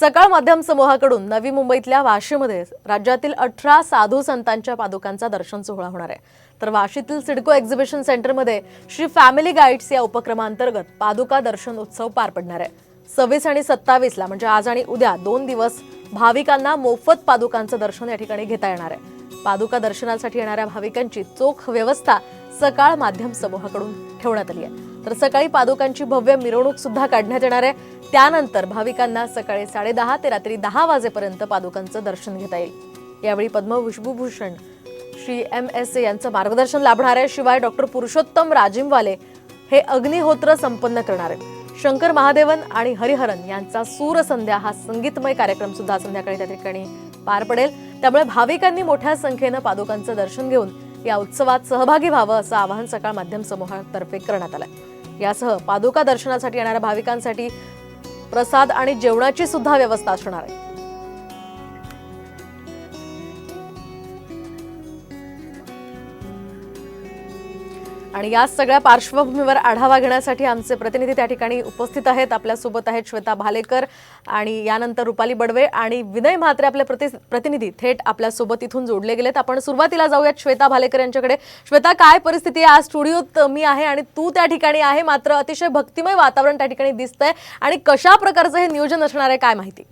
सकाळ माध्यम समूहाकडून नवी मुंबईतल्या वाशीमध्ये राज्यातील अठरा साधू संतांच्या पादुकांचा दर्शन सोहळा होणार आहे. तर वाशीतील सिडको एक्झिबिशन सेंटरमध्ये श्री फॅमिली गाईड्स या उपक्रमांतर्गत पादुका दर्शन उत्सव पार पडणार आहे. सव्वीस आणि सत्तावीसला म्हणजे आज आणि उद्या दोन दिवस भाविकांना मोफत पादुकांचं दर्शन या ठिकाणी घेता येणार आहे. पादुका दर्शनासाठी येणाऱ्या भाविकांची चोख व्यवस्था सकाळ माध्यम समूहाकडून ठेवण्यात आली आहे. तर सकाळी पादुकांची भव्य मिरवणूक सुद्धा काढण्यात येणार आहे. त्यानंतर भाविकांना सकाळी साडेदहा ते रात्री दहा वाजेपर्यंत पादुकांचं दर्शन घेता येईल. यावेळी Padmavibhushan Shri M S A यांचं मार्गदर्शन लाभणाऱ्या शिवाय डॉक्टर पुरुषोत्तम राजिमवाले हे अग्निहोत्र संपन्न करणार आहेत. शंकर महादेवन आणि हरिहरन यांचा सूरसंध्या हा संगीतमय कार्यक्रम सुद्धा संध्याकाळी त्या ठिकाणी पार पडेल. त्यामुळे भाविकांनी मोठ्या संख्येनं पादुकांचं दर्शन घेऊन या उत्सवात सहभागी व्हावं असं आवाहन सकाळ माध्यम समूहातर्फे करण्यात आलं यासह पादुका दर्शनासाठी येणाऱ्या भाविकांसाठी प्रसाद आणि जेवणाची सुद्धा व्यवस्था असणार आहे. आणि या सगळ्या पार्श्वभूमीवर आढावा घेण्यासाठी आमचे प्रतिनिधी त्या ठिकाणी उपस्थित आहेत. आपल्यासोबत आहेत श्वेता भालेकर आणि यानंतर रुपाली बडवे आणि विनय म्हात्रे आपले प्रति प्रतिनिधी थेट आपल्यासोबत इथून जोडले गेलेत. आपण सुरुवातीला जाऊयात श्वेता भालेकर यांच्याकडे. श्वेता काय परिस्थिती आहे? आज स्टुडिओत मी आहे आणि तू त्या ठिकाणी आहे. मात्र अतिशय भक्तिमय वातावरण त्या ठिकाणी दिसतंय. आणि कशा प्रकारचं हे नियोजन असणार आहे? काय माहिती?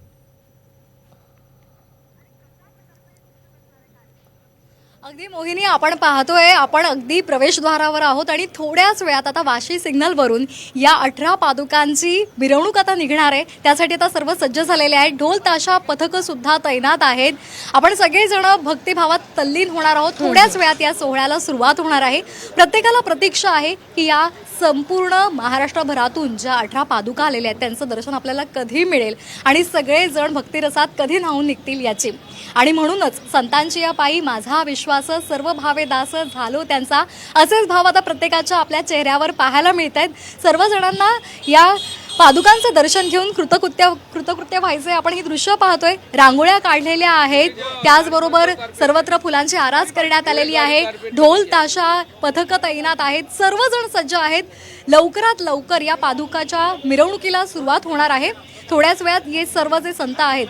अगदी मोहिनी आपण पाहतोय आपण अगदी प्रवेशद्वारावर आहोत आणि थोड्याच वेळात आता वाशी सिग्नलवरून या अठरा पादुकांची मिरवणूक आता निघणार आहे. त्यासाठी आता सर्व सज्ज झालेले आहेत. ढोल ताशा पथकं सुद्धा तैनात आहेत. आपण सगळेजण भक्तिभावात तल्लीन होणार आहोत. थोड्याच वेळात या सोहळ्याला सुरुवात होणार आहे. प्रत्येकाला प्रतीक्षा आहे की या संपूर्ण महाराष्ट्रभरातून ज्या अठरा पादुका आलेल्या आहेत त्यांचं दर्शन आपल्याला कधी मिळेल? आणि सगळेजण भक्तिरसात कधी न्हावून निघतील याची? आणि म्हणूनच संतांची या पायी माझा विश्वास सर्व भावे दास झालो त्यांचा. असेच भाव आता प्रत्येकाच्या आपल्या चेहऱ्यावर पाहायला मिळत आहेत सर्वजणांना या पादुकांचं दर्शन घेऊन कृतकृत्य कृतकृत्य व्हायचे आपण ही दृश्य पाहतोय. रांगोळ्या काढलेल्या आहेत. त्याचबरोबर सर्वत्र फुलांची आरास करण्यात आलेली आहे. ढोल ताशा पथकं तैनात आहेत. सर्वजण सज्ज आहेत. लवकरात लवकर या पादुकाच्या मिरवणुकीला सुरुवात होणार आहे. थोड्याच वेळात हे सर्व जे संत आहेत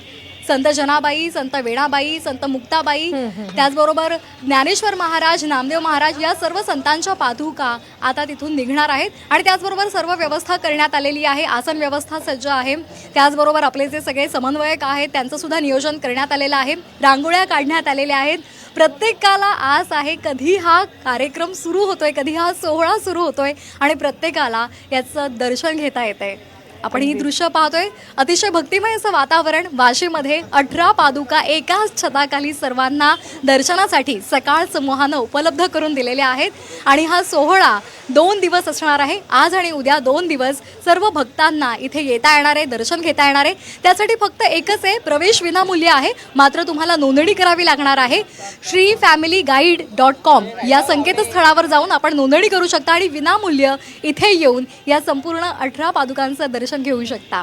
संत जनाबाई संत वेणाबाई संत मुक्ताबाई त्याचबरोबर ज्ञानेश्वर महाराज नामदेव महाराज या सर्व संतांच्या पादुका आता तिथून निघणार आहेत. आणि त्याचबरोबर सर्व व्यवस्था करण्यात आलेली आहे. आसन व्यवस्था सज्ज आहे. त्याचबरोबर आपले जे सगळे समन्वयक आहेत त्यांचं सुद्धा नियोजन करण्यात आलेलं आहे. रांगोळ्या काढण्यात आलेल्या आहेत. प्रत्येकाला आस आहे कधी हा कार्यक्रम सुरू होतोय कधी हा सोहळा सुरू होतोय आणि प्रत्येकाला याचं दर्शन घेता येतंय. आपण ही दृश्य पाहतोय. अतिशय भक्तिमय असं वातावरण वाशीमध्ये अठरा पादुका एकाच छताखाली सर्वांना दर्शनासाठी सकाळ समूहानं उपलब्ध करून दिलेल्या आहेत. आणि हा सोहळा दोन दिवस असणार आहे. आज आणि उद्या दोन दिवस सर्व भक्तांना इथे येता येणार आहे दर्शन घेता येणार आहे. त्यासाठी फक्त एकच आहे प्रवेश विनामूल्य आहे. मात्र तुम्हाला नोंदणी करावी लागणार आहे. Shri family guide dot com या संकेतस्थळावर जाऊन आपण नोंदणी करू शकता आणि विनामूल्य इथे येऊन या संपूर्ण अठरा पादुकांचं दर्शन घेऊ शकता.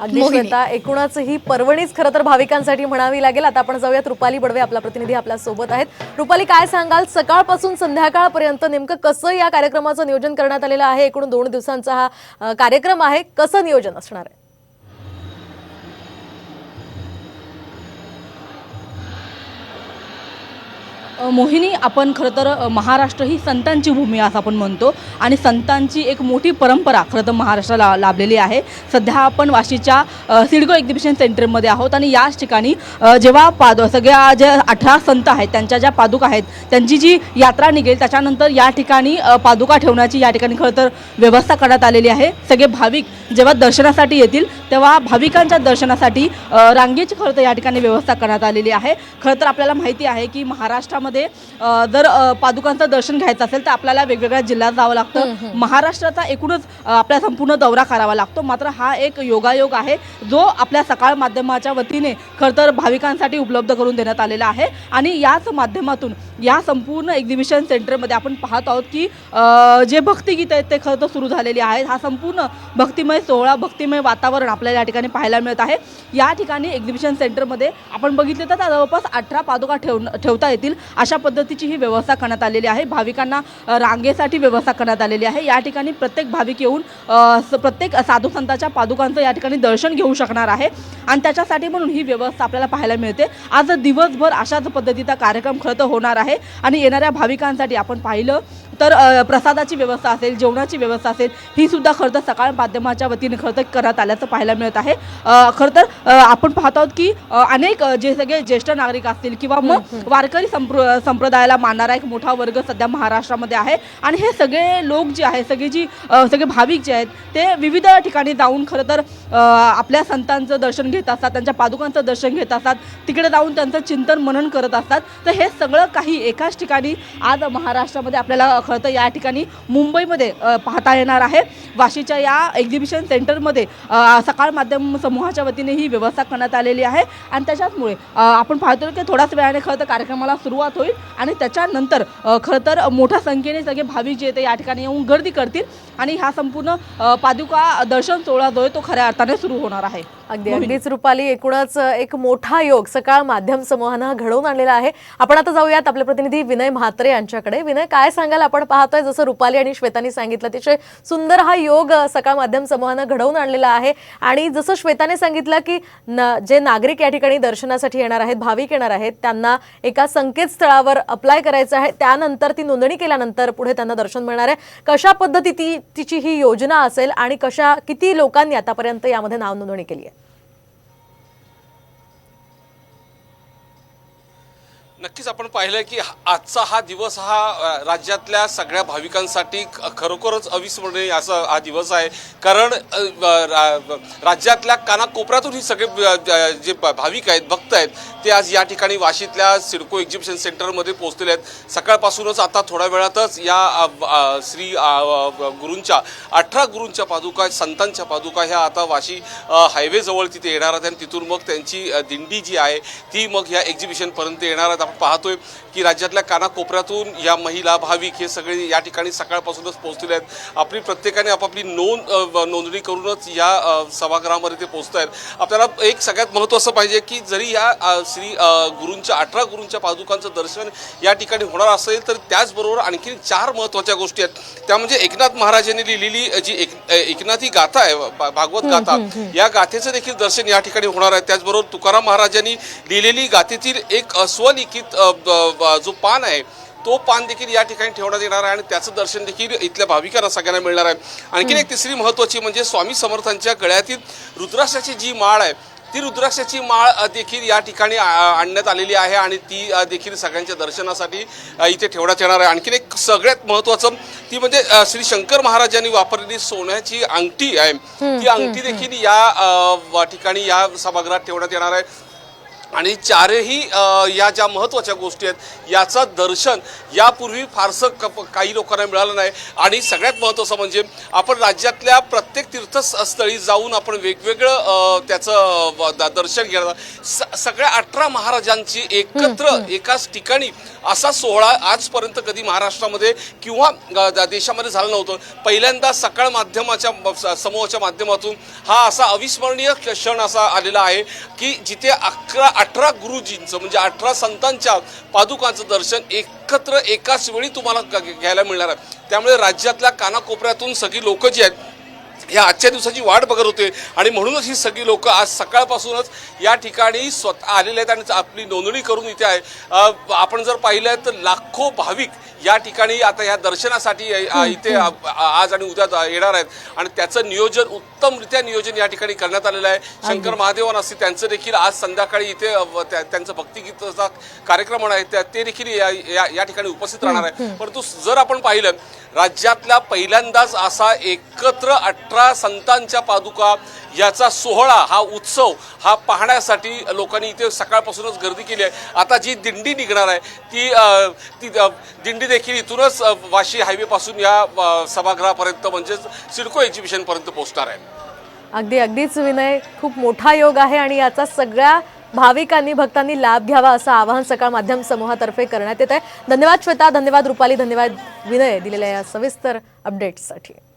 अगदी. श्वेता एकूणच ही पर्वणीच खरं तर भाविकांसाठी म्हणावी लागेल. आता आपण जाऊयात. रुपाली बडवे आपला प्रतिनिधी आपल्यासोबत आहेत. रुपाली काय सांगाल? सकाळपासून संध्याकाळपर्यंत नेमकं कसं या कार्यक्रमाचं नियोजन करण्यात आलेलं आहे? एकूण दोन दिवसांचा हा कार्यक्रम आहे. कसं नियोजन असणार आहे? मोहिनी आपण खरं तर महाराष्ट्र ही संतांची भूमी असं आपण म्हणतो. आणि संतांची एक मोठी परंपरा खरं तर महाराष्ट्राला लाभलेली आहे. सध्या आपण वाशीच्या अ, सिडको एक्झिबिशन सेंटरमध्ये आहोत आणि याच ठिकाणी जेव्हा पाद सगळ्या ज्या अठरा संत आहेत त्यांच्या ज्या पादुका आहेत त्यांची जी यात्रा निघेल त्याच्यानंतर या ठिकाणी पादुका ठेवण्याची या ठिकाणी खरं तर व्यवस्था करण्यात आलेली आहे. सगळे भाविक जेव्हा दर्शनासाठी येतील तेव्हा भाविकांच्या दर्शनासाठी रांगेची खरं तर या ठिकाणी व्यवस्था करण्यात आलेली आहे. खरं तर आपल्याला माहिती आहे की महाराष्ट्रामध्ये अ, जर पादुकांचं दर्शन घ्यायचं असेल तर आपल्याला वेगवेगळ्या जिल्ह्यात जावं लागतं. महाराष्ट्राचा एकूणच आपल्या संपूर्ण दौरा करावा लागतो. मात्र हा एक योगायोग आहे जो आपल्या सकाळ माध्यमाच्या वतीने खरं तर भाविकांसाठी उपलब्ध करून देण्यात आलेला आहे. आणि याच माध्यमातून या संपूर्ण एक्झिबिशन सेंटरमध्ये आपण पाहत आहोत की जे भक्तिगीत आहेत ते खरं तर सुरू झालेले आहेत. हा संपूर्ण भक्तिमय सोहळा भक्तिमय वातावरण आपल्याला या ठिकाणी पाहायला मिळत आहे. या ठिकाणी एक्झिबिशन सेंटरमध्ये आपण बघितलं तर जवळपास अठरा पादुका ठेव ठेवता येतील. अशा पद्धतीची ही व्यवस्था करण्यात आलेली आहे. भाविकांना रांगेसाठी व्यवस्था करण्यात आलेली आहे. या ठिकाणी प्रत्येक भाविक येऊन प्रत्येक साधू संतांच्या पादुकांचं या ठिकाणी दर्शन घेऊ शकणार आहे. आणि त्याच्यासाठी म्हणून ही व्यवस्था आपल्याला पाहायला मिळते. आज दिवसभर अशाच पद्धतीचा कार्यक्रम खरं तर होणार आहे. आणि येणाऱ्या भाविकांसाठी आपण पाहिलं तर प्रसादाची व्यवस्था असेल जेवणाची व्यवस्था असेल ही सुद्धा खरं तर सकाळ माध्यमाच्या वतीने खरं तर करण्यात आल्याचं पाहायला मिळत आहे. खरं तर आपण पाहत आहोत की अनेक जे सगळे ज्येष्ठ नागरिक असतील किंवा मग वारकरी संप्र संप्रदायाला मानणारा एक मोठा वर्ग सध्या महाराष्ट्रामध्ये आहे. आणि हे सगळे लोक जे आहे सगळे जी सगळे भाविक जे आहेत ते विविध ठिकाणी जाऊन खरं तर आपल्या संतांचं दर्शन घेत असतात त्यांच्या पादुकांचं दर्शन घेत असतात तिकडे जाऊन त्यांचं चिंतन मनन करत असतात. तर हे सगळं काही एकाच ठिकाणी आज महाराष्ट्रामध्ये आपल्याला खरं तर या ठिकाणी मुंबईमध्ये पाहता येणार आहे. वाशीच्या या एक्झिबिशन सेंटरमध्ये सकाळ माध्यम समूहाच्या वतीने ही व्यवस्था करण्यात आलेली आहे. आणि त्याच्याचमुळे आपण पाहतो की थोड्याच वेळाने खरं तर कार्यक्रमाला सुरुवात होईल. आणि त्याच्यानंतर खरं तर मोठ्या संख्येने सगळे भाविक जे ते या ठिकाणी येऊन गर्दी करतील. आणि हा संपूर्ण पादुका दर्शन सोहळा जो आहे तो खऱ्या अर्थाने सुरू होणार आहे. अगदी अगदीच. रुपाली एकूणच एक मोठा योग सकाळ माध्यम समूहानं घडवून आणलेला आहे. आपण आता जाऊयात आपले प्रतिनिधी विनय म्हात्रे यांच्याकडे. विनय काय सांगाल? आपण पाहतोय जसं रुपाली आणि श्वेतानी सांगितलं अतिशय सुंदर हा योग सकाळ माध्यम समूहानं घडवून आणलेला आहे. आणि जसं श्वेताने सांगितलं की न जे नागरिक या ठिकाणी दर्शनासाठी येणार आहेत भाविक येणार आहेत त्यांना एका संकेतस्थळावर अप्लाय करायचं आहे. त्यानंतर ती नोंदणी केल्यानंतर पुढे त्यांना दर्शन मिळणार आहे. कशा पद्धती ती तिची ही योजना असेल आणि कशा किती लोकांनी आतापर्यंत यामध्ये नाव नोंदणी केली आहे? नक्कीच आपण पाहिलं की आजचा हा दिवस हा राज्यातल्या सगळ्या भाविकांसाठी खरोखरच अविस्मरणीय असा हा दिवस आहे. कारण रा- राज्यातल्या कानाकोपऱ्यातून ही सगळे जे भाविक आहेत भक्त आहेत ते आज या ठिकाणी वाशीतल्या सिडको एक्झिबिशन सेंटरमध्ये पोहोचलेले आहेत. सकाळपासूनच आता थोड्या वेळातच या श्री गुरूंच्या अठरा गुरूंच्या पादुका संतांच्या पादुका ह्या आता वाशी हायवेजवळ तिथे येणार आहेत आणि तिथून मग त्यांची दिंडी जी आहे ती मग ह्या एक्झिबिशनपर्यंत येणार आहेत. आपण पाहतोय की राज्यातल्या कानाकोपऱ्यातून या महिला भाविक हे सगळे या ठिकाणी सकाळपासूनच पोहोचलेले आहेत. आपली प्रत्येकाने आपापली नोंद नोंदणी करूनच या सभागृहामध्ये ते पोहोचत आहेत आपल्याला एक सगळ्यात महत्त्वाचं पाहिजे की जरी या श्री गुरूंच्या अठरा गुरूंच्या पादुकांचं दर्शन या ठिकाणी होणार असेल तर त्याचबरोबर आणखी चार महत्त्वाच्या गोष्टी आहेत. त्या म्हणजे एकनाथ महाराजांनी लिहिलेली जी एक एकनाथी गाथा आहे भागवत गाथा या गाथेचं देखील दर्शन या ठिकाणी होणार आहे. त्याचबरोबर तुकाराम महाराजांनी लिहिलेली गाथेतील एक स्वलिखित जो पान आहे तो पान देखील या ठिकाणी ठेवण्यात येणार आहे आणि त्याचं दर्शन देखील इथल्या भाविकांना सगळ्यांना मिळणार आहे. आणखीन एक तिसरी महत्त्वाची म्हणजे स्वामी समर्थांच्या गळ्यातील रुद्राक्षाची जी माळ आहे ती रुद्राक्षाची माळ देखील या ठिकाणी आणण्यात आलेली आहे आणि ती देखील सगळ्यांच्या दर्शनासाठी इथे ठेवण्यात येणार आहे. आणखीन एक सगळ्यात महत्त्वाचं ती म्हणजे श्री शंकर महाराजांनी वापरलेली सोन्याची अंगठी आहे. ती अंगठी देखील या ठिकाणी या सभागृहात ठेवण्यात येणार आहे. आणि चारही या ज्या महत्त्वाच्या गोष्टी आहेत याचं दर्शन यापूर्वी फारसं क काही लोकांना मिळालं नाही. आणि सगळ्यात महत्त्वाचं म्हणजे आपण राज्यातल्या प्रत्येक तीर्थस्थळी जाऊन आपण वेगवेगळं त्याचं दर्शन घेणार स- सगळ्या अठरा महाराजांची एकत्र एकाच ठिकाणी असा सोहळा आजपर्यंत कधी महाराष्ट्रामध्ये किंवा देशामध्ये झालं नव्हतं. पहिल्यांदा सकाळ माध्यमाच्या समूहाच्या माध्यमातून हा असा अविस्मरणीय क्षण असा आलेला आहे की जिथे अकरा अठरा गुरुजींचं म्हणजे अठरा संतांच्या पादुकांचं दर्शन एकत्र एकाच वेळी तुम्हाला घ्यायला मिळणार आहे. त्यामुळे राज्यातल्या कानाकोपऱ्यातून सगळी लोक जी आहेत या आजच्या दिवसाची वाट बघत होते. आणि म्हणूनच ही सगळी लोक आज सकाळपासूनच या ठिकाणी स्वतः आलेले आहेत आणि आपली नोंदणी करून इथे आहे. आपण जर पाहिलं तर लाखो भाविक या ठिकाणी आता या दर्शनासाठी इथे आज आणि उद्या येणार आहेत. आणि त्याचं नियोजन उत्तमरित्या नियोजन या ठिकाणी करण्यात आलेलं आहे. शंकर महादेवन असतील त्यांचं देखील आज संध्याकाळी इथे त्यांचं भक्तिगीताचा कार्यक्रम होणार आहे. त्या- ते देखील या ठिकाणी उपस्थित राहणार आहे परंतु जर आपण पाहिलं राज्यातल्या पहिल्यांदाच असा एकत्र अठरा संतांच्या पादुका याचा सोहळा हा उत्सव हा पाहण्यासाठी लोकांनी इथे सकाळपासूनच गर्दी केली आहे. आता जी दिंडी निघणार आहे ती ती दिंडी देखील इथूनच वाशी हायवेपासून या सभागृहापर्यंत म्हणजेच सिडको एक्झिबिशनपर्यंत पोहोचणार आहे. अगदी अगदीच विनय. खूप मोठा योग आहे आणि याचा सगळ्या भाविकांनी भक्तांनी लाभ घ्यावा असं आवाहन सकाळ माध्यम समूहातर्फे करण्यात येत आहे. धन्यवाद श्वेता. धन्यवाद रुपाली. धन्यवाद विनय दिलेल्या या सविस्तर अपडेट्ससाठी